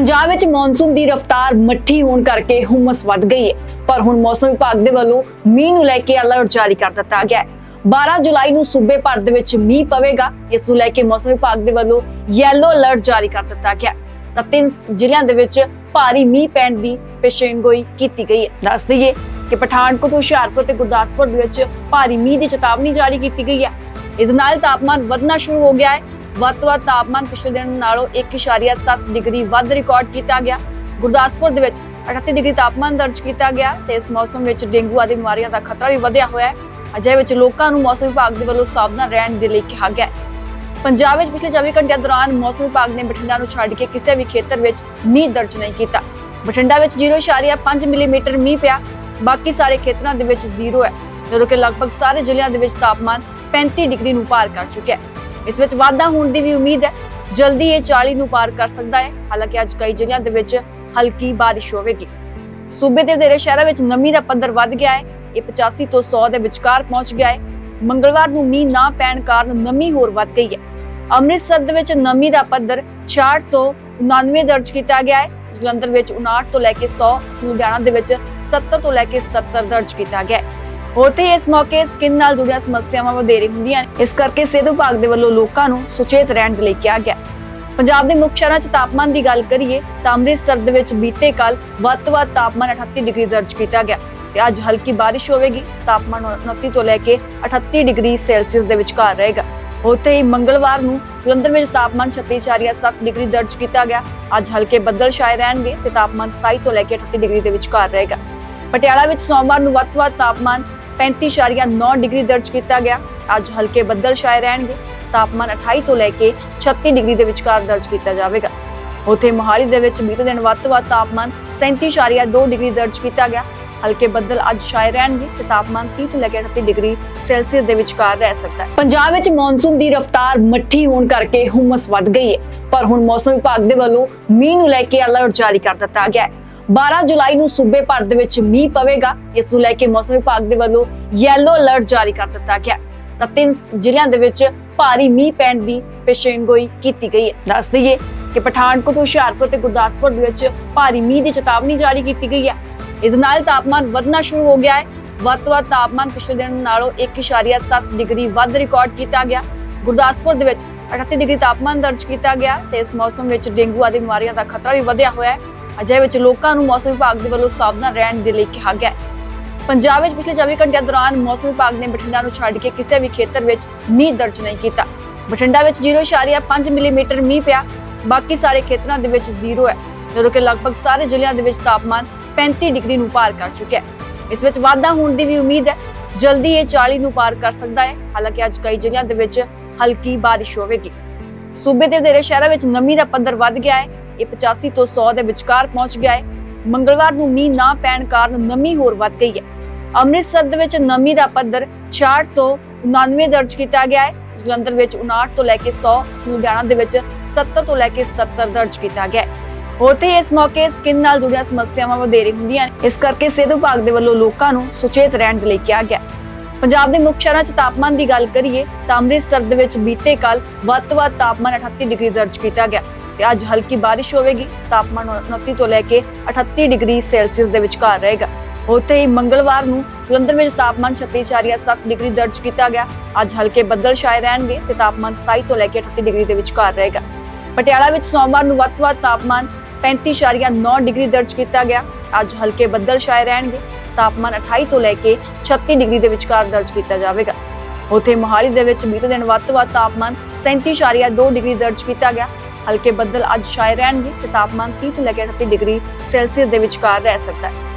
ਪੰਜਾਬ ਵਿੱਚ ਮੌਨਸੂਨ ਦੀ ਰਫ਼ਤਾਰ ਮੱਠੀ ਹੋਣ ਕਰਕੇ ਹੁਮਸ ਵੱਧ ਗਈ ਹੈ, ਪਰ ਹੁਣ ਮੌਸਮ ਵਿਭਾਗ ਦੇ ਵੱਲੋਂ ਮੀਂਹ ਨੂੰ ਲੈ ਕੇ ਅਲਰਟ ਜਾਰੀ ਕਰ ਦਿੱਤਾ ਗਿਆ ਹੈ। 12 ਜੁਲਾਈ ਨੂੰ ਸੂਬੇ ਭਰ ਦੇ ਵਿੱਚ ਮੀਂਹ ਪਵੇਗਾ, ਇਸ ਨੂੰ ਲੈ ਕੇ ਮੌਸਮ ਵਿਭਾਗ ਦੇ ਵੱਲੋਂ ਯੈਲੋ ਅਲਰਟ ਜਾਰੀ ਕਰ ਦਿੱਤਾ ਗਿਆ ਤਾਂ ਤਿੰਨ ਜ਼ਿਲ੍ਹਿਆਂ ਦੇ ਵਿੱਚ ਭਾਰੀ ਮੀਂਹ ਪੈਣ ਦੀ ਪੇਸ਼ੇਨਗੋਈ ਕੀਤੀ ਗਈ ਹੈ। ਦੱਸ ਦਈਏ ਕਿ ਪਠਾਨਕੋਟ, ਹੁਸ਼ਿਆਰਪੁਰ ਤੇ ਗੁਰਦਾਸਪੁਰ ਦੇ ਵਿੱਚ ਭਾਰੀ ਮੀਂਹ ਦੀ ਚੇਤਾਵਨੀ ਜਾਰੀ ਕੀਤੀ ਗਈ ਹੈ। ਇਸ ਨਾਲ ਤਾਪਮਾਨ ਵਧਣਾ ਸ਼ੁਰੂ ਹੋ ਗਿਆ ਹੈ। ਵੱਧ ਤੋਂ ਵੱਧ ਤਾਪਮਾਨ ਪਿਛਲੇ ਦਿਨ ਨਾਲੋਂ 1.7 ਡਿਗਰੀ ਵੱਧ ਰਿਕਾਰਡ ਕੀਤਾ ਗਿਆ। ਗੁਰਦਾਸਪੁਰ ਦੇ ਵਿੱਚ 38 ਡਿਗਰੀ ਤਾਪਮਾਨ ਦਰਜ ਕੀਤਾ ਗਿਆ ਤੇ ਇਸ ਮੌਸਮ ਵਿੱਚ ਡੇਂਗੂ ਆਦਿ ਬਿਮਾਰੀਆਂ ਦਾ ਖਤਰਾ ਵੀ ਵਧਿਆ ਹੋਇਆ ਹੈ। ਅਜਿਹੇ ਵਿੱਚ ਲੋਕਾਂ ਨੂੰ ਮੌਸਮ ਵਿਭਾਗ ਦੇ ਵੱਲੋਂ ਸਾਵਧਾਨ ਰਹਿਣ ਦੇ ਲਈ ਕਿਹਾ ਗਿਆ ਹੈ। ਪੰਜਾਬ ਵਿੱਚ ਪਿਛਲੇ 24 ਘੰਟਿਆਂ ਦੌਰਾਨ ਮੌਸਮ ਵਿਭਾਗ ਨੇ ਬਠਿੰਡਾ ਨੂੰ ਛੱਡ ਕੇ ਕਿਸੇ ਵੀ ਖੇਤਰ ਵਿੱਚ ਮੀਂਹ ਦਰਜ ਨਹੀਂ ਕੀਤਾ। ਬਠਿੰਡਾ ਵਿੱਚ 0.5 ਮਿਲੀਮੀਟਰ ਮੀਂਹ ਪਿਆ। ਬਾਕੀ ਸਾਰੇ ਖੇਤਰਾਂ ਦੇ ਵਿੱਚ ਜ਼ੀਰੋ ਹੈ, ਜਦੋਂ ਕਿ ਲਗਭਗ ਸਾਰੇ ਜ਼ਿਲ੍ਹਿਆਂ ਦੇ ਵਿੱਚ ਤਾਪਮਾਨ 35 ਡਿਗਰੀ ਨੂੰ ਪਾਰ ਕਰ ਚੁੱਕਿਆ ਹੈ। ਇਸ ਵਿੱਚ ਵਾਧਾ ਹੋਣ ਦੀ ਵੀ ਉਮੀਦ ਹੈ। ਜਲਦੀ ਇਹ 40 ਨੂੰ ਪਾਰ ਕਰ ਸਕਦਾ ਹੈ। ਹਾਲਾਂਕਿ ਅੱਜ ਕਈ ਜ਼ਿਲ੍ਹਿਆਂ ਦੇ ਵਿੱਚ ਹਲਕੀ ਬਾਰਿਸ਼ ਹੋਵੇਗੀ। ਸੂਬੇ ਦੇ ਵਧੇਰੇ ਸ਼ਹਿਰਾਂ ਵਿੱਚ ਨਮੀ ਦਾ ਪੱਧਰ ਵੱਧ ਗਿਆ ਹੈ। ਇਹ 85 ਤੋਂ 100 ਦੇ ਵਿਚਕਾਰ ਪਹੁੰਚ ਗਿਆ ਹੈ। ਮੰਗਲਵਾਰ ਨੂੰ ਮੀਂਹ ਨਾ ਪੈਣ ਕਾਰਨ ਨਮੀ ਹੋਰ ਵੱਧ ਗਈ ਹੈ। ਅੰਮ੍ਰਿਤਸਰ ਦੇ ਵਿੱਚ ਨਮੀ ਦਾ ਪੱਧਰ 66 ਤੋਂ 99 ਦਰਜ ਕੀਤਾ ਗਿਆ ਹੈ। ਜਲੰਧਰ ਵਿੱਚ 59 ਤੋਂ ਲੈ ਕੇ 100 ਲੁਧਿਆਣਾ ਦੇ ਵਿੱਚ 70 ਤੋਂ ਲੈ ਕੇ 77 ਦਰਜ ਕੀਤਾ ਗਿਆ ਹੈ। ਹੋਤੇ ਹੀ ਇਸ ਮੌਕੇ ਸਕਿਨ ਨਾਲ ਜੁੜੀਆਂ ਸਮੱਸਿਆਵਾਂ ਵਧੇਰੇ ਹੁੰਦੀਆਂ ਨੇ। ਇਸ ਕਰਕੇ ਸਿਹਤ ਵਿਭਾਗ ਦੇ ਵੱਲੋਂ ਲੋਕਾਂ ਨੂੰ ਸੁਚੇਤ ਰਹਿਣ ਦੇ ਲਈ ਕਿਹਾ ਗਿਆ। ਪੰਜਾਬ ਦੇ ਮੁੱਖ ਸ਼ਹਿਰਾਂ 'ਚ ਤਾਪਮਾਨ ਦੀ ਗੱਲ ਕਰੀਏ ਤਾਂ ਅੰਮ੍ਰਿਤਸਰ ਦੇ ਵਿੱਚ ਬੀਤੇ ਕੱਲ ਵੱਧ ਤੋਂ ਵੱਧ ਤਾਪਮਾਨ 38 ਡਿਗਰੀ ਦਰਜ ਕੀਤਾ ਗਿਆ ਤੇ ਅੱਜ ਹਲਕੀ ਬਾਰਿਸ਼ ਹੋਵੇਗੀ। ਤਾਪਮਾਨ 29 ਤੋਂ ਲੈ ਕੇ 38 ਡਿਗਰੀ ਸੈਲਸੀਅਸ ਦੇ ਵਿਚਕਾਰ ਰਹੇਗਾ। ਉੱਥੇ ਹੀ ਮੰਗਲਵਾਰ ਨੂੰ ਜਲੰਧਰ ਵਿੱਚ ਤਾਪਮਾਨ 36.7 ਡਿਗਰੀ ਦਰਜ ਕੀਤਾ ਗਿਆ। ਅੱਜ ਹਲਕੇ ਬੱਦਲ ਛਾਏ ਰਹਿਣਗੇ ਤੇ ਤਾਪਮਾਨ 27 ਤੋਂ ਲੈ ਕੇ 38 ਡਿਗਰੀ ਦੇ ਵਿਚਕਾਰ ਰਹੇਗਾ। ਪਟਿਆਲਾ ਵਿੱਚ ਸੋਮਵਾਰ ਨੂੰ ਵੱਧ ਤੋਂ ਵੱਧ ਤਾਪਮਾਨ 35.9 ਡਿਗਰੀ ਦਰਜ ਕੀਤਾ ਗਿਆ। ਅੱਜ ਹਲਕੇ ਬੱਦਲ ਛਾਏ ਰਹਿਣਗੇ। ਤਾਪਮਾਨ 28 ਤੋਂ ਲੈ ਕੇ 36 ਡਿਗਰੀ ਦੇ ਵਿਚਕਾਰ ਦਰਜ ਕੀਤਾ ਜਾਵੇਗਾ। ਉੱਥੇ ਮੋਹਾਲੀ ਦੇ ਵਿੱਚ ਬੀਤੇ ਦਿਨ ਵੱਧ ਤੋਂ ਵੱਧ ਤਾਪਮਾਨ 37.2 ਡਿਗਰੀ ਦਰਜ ਕੀਤਾ ਗਿਆ। ਹਲਕੇ ਬੱਦਲ ਅੱਜ ਛਾਏ ਰਹਿਣਗੇ ਤੇ ਤਾਪਮਾਨ 30 ਤੋਂ ਲੈ ਕੇ 38 ਡਿਗਰੀ ਸੈਲਸੀਅਸ ਦੇ ਵਿਚਕਾਰ ਰਹਿ ਸਕਦਾ ਹੈ। ਪੰਜਾਬ ਵਿੱਚ ਮੌਨਸੂਨ ਦੀ ਰਫ਼ਤਾਰ ਮੱਠੀ ਹੋਣ ਕਰਕੇ ਹੁਮਸ ਵੱਧ ਗਈ ਹੈ। ਪਰ ਹੁਣ ਮੌਸਮ ਵਿਭਾਗ ਦੇ ਵੱਲੋਂ ਮੀਂਹ ਨੂੰ ਲੈ ਕੇ ਅਲਰਟ ਜਾਰੀ ਕਰ ਦਿੱਤਾ ਗਿਆ ਹੈ। 12 ਜੁਲਾਈ ਨੂੰ ਸੂਬੇ ਭਰ ਦੇ ਵਿੱਚ ਮੀਂਹ ਪਵੇਗਾ। ਇਸ ਨੂੰ ਲੈ ਕੇ ਮੌਸਮ ਵਿਭਾਗ ਦੇ ਵੱਲੋਂ ਯੈਲੋ ਅਲਰਟ ਜਾਰੀ ਕਰ ਦਿੱਤਾ ਗਿਆ। ਤਾਂ ਤਿੰਨ ਜ਼ਿਲ੍ਹਿਆਂ ਦੇ ਵਿੱਚ ਭਾਰੀ ਮੀਂਹ ਪੈਣ ਦੀ ਪੇਸ਼ੇਨਗੋਈ ਕੀਤੀ ਗਈ ਹੈ। ਦੱਸ ਦਈਏ ਕਿ ਪਠਾਨਕੋਟ, ਹੁਸ਼ਿਆਰਪੁਰ ਤੇ ਗੁਰਦਾਸਪੁਰ ਦੇ ਵਿੱਚ ਭਾਰੀ ਮੀਂਹ ਦੀ ਚੇਤਾਵਨੀ ਜਾਰੀ ਕੀਤੀ ਗਈ ਹੈ। ਇਸ ਨਾਲ ਤਾਪਮਾਨ ਵਧਣਾ ਸ਼ੁਰੂ ਹੋ ਗਿਆ ਹੈ। ਵੱਧ ਤੋਂ ਵੱਧ ਤਾਪਮਾਨ ਪਿਛਲੇ ਦਿਨ ਨਾਲੋਂ 1.7 ਡਿਗਰੀ ਵੱਧ ਰਿਕਾਰਡ ਕੀਤਾ ਗਿਆ। ਗੁਰਦਾਸਪੁਰ ਦੇ ਵਿੱਚ 38 ਡਿਗਰੀ ਤਾਪਮਾਨ ਦਰਜ ਕੀਤਾ ਗਿਆ ਤੇ ਇਸ ਮੌਸਮ ਵਿੱਚ ਡੇਂਗੂ ਆਦਿ ਬਿਮਾਰੀਆਂ ਦਾ ਖਤਰਾ ਵੀ ਵਧਿਆ ਹੋਇਆ ਹੈ। ਅਜਿਹੇ ਵਿੱਚ ਲੋਕਾਂ ਨੂੰ ਮੌਸਮ ਵਿਭਾਗ ਦੇ ਵੱਲੋਂ ਸਾਵਧਾਨ ਰਹਿਣ ਦੇ ਲਈ ਕਿਹਾ ਗਿਆ ਹੈ। ਪੰਜਾਬ ਵਿੱਚ ਪਿਛਲੇ 24 ਘੰਟਿਆਂ ਦੌਰਾਨ ਮੌਸਮ ਵਿਭਾਗ ਨੇ ਬਠਿੰਡਾ ਨੂੰ ਛੱਡ ਕੇ ਕਿਸੇ ਵੀ ਖੇਤਰ ਵਿੱਚ ਮੀਂਹ ਦਰਜ ਨਹੀਂ ਕੀਤਾ। ਬਠਿੰਡਾ ਵਿੱਚ 0.5 ਮਿਲੀਮੀਟਰ ਮੀਂਹ ਪਿਆ, ਬਾਕੀ ਸਾਰੇ ਖੇਤਰਾਂ ਦੇ ਵਿੱਚ ਜ਼ੀਰੋ ਹੈ, ਜਦੋਂ ਕਿ ਲਗਭਗ ਸਾਰੇ ਜ਼ਿਲ੍ਹਿਆਂ ਦੇ ਵਿੱਚ ਤਾਪਮਾਨ 35 ਡਿਗਰੀ ਨੂੰ ਪਾਰ ਕਰ ਚੁੱਕਿਆ ਹੈ। ਇਸ ਵਿੱਚ ਵਾਧਾ ਹੋਣ ਦੀ ਵੀ ਉਮੀਦ ਹੈ, ਜਲਦੀ ਇਹ 40 ਨੂੰ ਪਾਰ ਕਰ ਸਕਦਾ ਹੈ। ਹਾਲਾਂਕਿ ਅੱਜ ਕਈ ਜ਼ਿਲ੍ਹਿਆਂ ਦੇ ਵਿੱਚ ਹਲਕੀ ਬਾਰਿਸ਼ ਹੋਵੇਗੀ। ਸੂਬੇ ਦੇ ਵਧੇਰੇ ਸ਼ਹਿਰਾਂ ਵਿੱਚ ਨਮੀ ਦਾ ਪੱਧਰ ਵੱਧ ਗਿਆ ਹੈ ਇਹ 85 ਤੋਂ 100 ਦੇ ਵਿਚਕਾਰ ਪਹੁੰਚ ਗਿਆ ਹੈ। ਮੰਗਲਵਾਰ ਨੂੰ ਮੀਂਹ ਨਾ ਪੈਣ ਕਾਰਨ ਨਮੀ ਹੋਰ ਵੱਧ ਗਈ ਹੈ। ਅੰਮ੍ਰਿਤਸਰ ਦੇ ਵਿੱਚ ਨਮੀ ਦਾ ਪੱਧਰ 66 ਤੋਂ 99 ਦਰਜ ਕੀਤਾ ਗਿਆ ਹੈ। ਜਲੰਧਰ ਵਿੱਚ 59 ਤੋਂ ਲੈ ਕੇ 100 ਲੁਧਿਆਣਾ ਦੇ ਵਿੱਚ 70 ਤੋਂ ਲੈ ਕੇ 77 ਦਰਜ ਕੀਤਾ ਗਿਆ ਹੈ। ਉੱਥੇ ਇਸ ਮੌਕੇ ਸਕਿਨ ਨਾਲ ਜੁੜੀਆਂ ਸਮੱਸਿਆਵਾਂ ਵਧੇਰੇ ਹੁੰਦੀਆਂ ਨੇ ਇਸ ਕਰਕੇ ਸਿਹਤ ਵਿਭਾਗ ਦੇ ਵੱਲੋਂ ਲੋਕਾਂ ਨੂੰ ਸੁਚੇਤ ਰਹਿਣ ਦੇ ਲਈ ਕਿਹਾ ਗਿਆ ਪੰਜਾਬ ਦੇ ਮੁੱਖ ਸ਼ਹਿਰਾਂ 'ਚ ਤਾਪਮਾਨ ਦੀ ਗੱਲ ਕਰੀਏ ਤਾਂ ਅੰਮ੍ਰਿਤਸਰ ਦੇ ਵਿੱਚ ਬੀਤੇ ਕੱਲ ਵੱਧ ਤੋਂ ਵੱਧ ਤਾਪਮਾਨ 38 ਡਿਗਰੀ ਦਰਜ ਕੀਤਾ ਗਿਆ। ਤੇ ਅੱਜ ਹਲਕੀ ਬਾਰਿਸ਼ ਹੋਵੇਗੀ। ਤਾਪਮਾਨ 29 ਤੋਂ ਲੈ ਕੇ 38 ਡਿਗਰੀ ਸੈਲਸੀਅਸ ਦੇ ਵਿਚਕਾਰ ਰਹੇਗਾ। ਉੱਥੇ ਹੀ ਮੰਗਲਵਾਰ ਨੂੰ ਜਲੰਧਰ ਵਿੱਚ ਤਾਪਮਾਨ 36.7 ਡਿਗਰੀ ਦਰਜ ਕੀਤਾ ਗਿਆ। ਅੱਜ ਹਲਕੇ ਬੱਦਲ ਛਾਏ ਰਹਿਣਗੇ ਤੇ ਤਾਪਮਾਨ 27 ਤੋਂ ਲੈ ਕੇ 38 ਡਿਗਰੀ ਦੇ ਵਿਚਕਾਰ ਰਹੇਗਾ। ਪਟਿਆਲਾ ਵਿੱਚ ਸੋਮਵਾਰ ਨੂੰ ਵੱਧ ਤੋਂ ਵੱਧ ਤਾਪਮਾਨ 35.9 ਡਿਗਰੀ ਦਰਜ ਕੀਤਾ ਗਿਆ। ਅੱਜ ਹਲਕੇ ਬੱਦਲ ਛਾਏ ਰਹਿਣਗੇ। ਤਾਪਮਾਨ 28 ਤੋਂ ਲੈ ਕੇ 36 ਡਿਗਰੀ ਦੇ ਵਿਚਕਾਰ ਦਰਜ ਕੀਤਾ ਜਾਵੇਗਾ। ਉੱਥੇ ਮੋਹਾਲੀ ਦੇ ਵਿੱਚ ਬੀਤੇ ਦਿਨ ਵੱਧ ਤੋਂ ਵੱਧ ਤਾਪਮਾਨ 37.2 ਡਿਗਰੀ ਦਰਜ ਕੀਤਾ ਗਿਆ। ਹਲਕੇ ਬੱਦਲ ਅੱਜ ਛਾਏ ਰਹਿਣਗੇ ਤੇ ਤਾਪਮਾਨ 30 ਤੋਂ ਲੈ ਕੇ 38 ਡਿਗਰੀ ਸੈਲਸੀਅਸ ਦੇ ਵਿਚਕਾਰ ਰਹਿ ਸਕਦਾ ਹੈ।